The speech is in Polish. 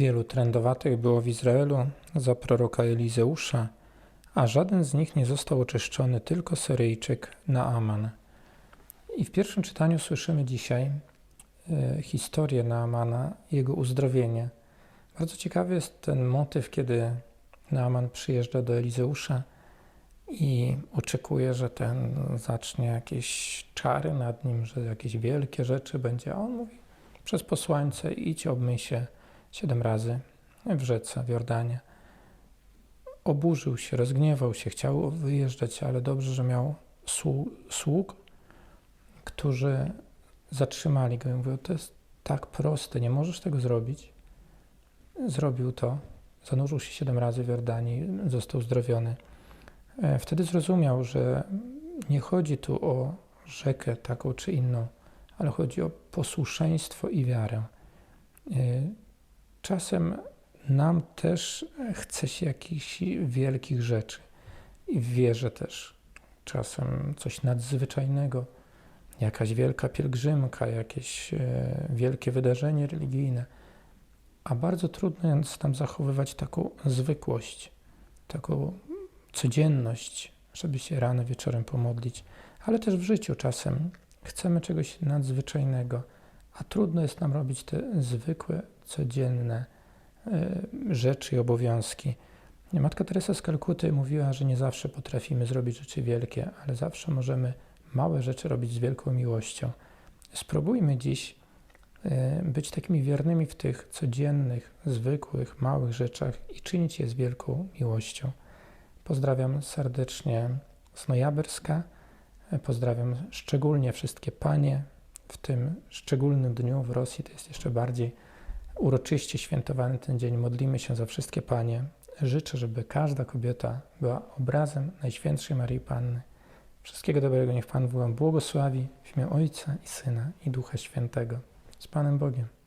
Wielu trędowatych było w Izraelu za proroka Elizeusza, a żaden z nich nie został oczyszczony, tylko Syryjczyk Naaman. I w pierwszym czytaniu słyszymy dzisiaj e, historię Naamana, jego uzdrowienie. Bardzo ciekawy jest ten motyw, kiedy Naaman przyjeżdża do Elizeusza i oczekuje, że ten zacznie jakieś czary nad nim, że jakieś wielkie rzeczy będzie. A on mówi przez posłańce idź obmyj się siedem razy w rzece w Jordanie. Oburzył się, rozgniewał się, chciał wyjeżdżać, ale dobrze, że miał sług, którzy zatrzymali go i mówią, to jest tak proste, nie możesz tego zrobić. Zrobił to, zanurzył się siedem razy w Jordanii, został uzdrowiony. E, wtedy zrozumiał, że nie chodzi tu o rzekę taką czy inną, ale chodzi o posłuszeństwo i wiarę. Czasem nam też chce się jakichś wielkich rzeczy i w wierze też. Czasem coś nadzwyczajnego, jakaś wielka pielgrzymka, jakieś e, wielkie wydarzenie religijne. A bardzo trudno jest tam zachowywać taką zwykłość, taką codzienność, żeby się rano, wieczorem pomodlić, ale też w życiu czasem chcemy czegoś nadzwyczajnego, a trudno jest nam robić te zwykłe, codzienne y, rzeczy i obowiązki. Matka Teresa z Kalkuty mówiła, że nie zawsze potrafimy zrobić rzeczy wielkie, ale zawsze możemy małe rzeczy robić z wielką miłością. Spróbujmy dziś y, być takimi wiernymi w tych codziennych, zwykłych, małych rzeczach i czynić je z wielką miłością. Pozdrawiam serdecznie z Nojaberska. Pozdrawiam szczególnie wszystkie panie. W tym szczególnym dniu w Rosji to jest jeszcze bardziej uroczyście świętowany ten dzień. Modlimy się za wszystkie panie. Życzę, żeby każda kobieta była obrazem Najświętszej Marii Panny. Wszystkiego dobrego niech Pan Wam błogosławi w imię Ojca i Syna i Ducha Świętego. Z Panem Bogiem.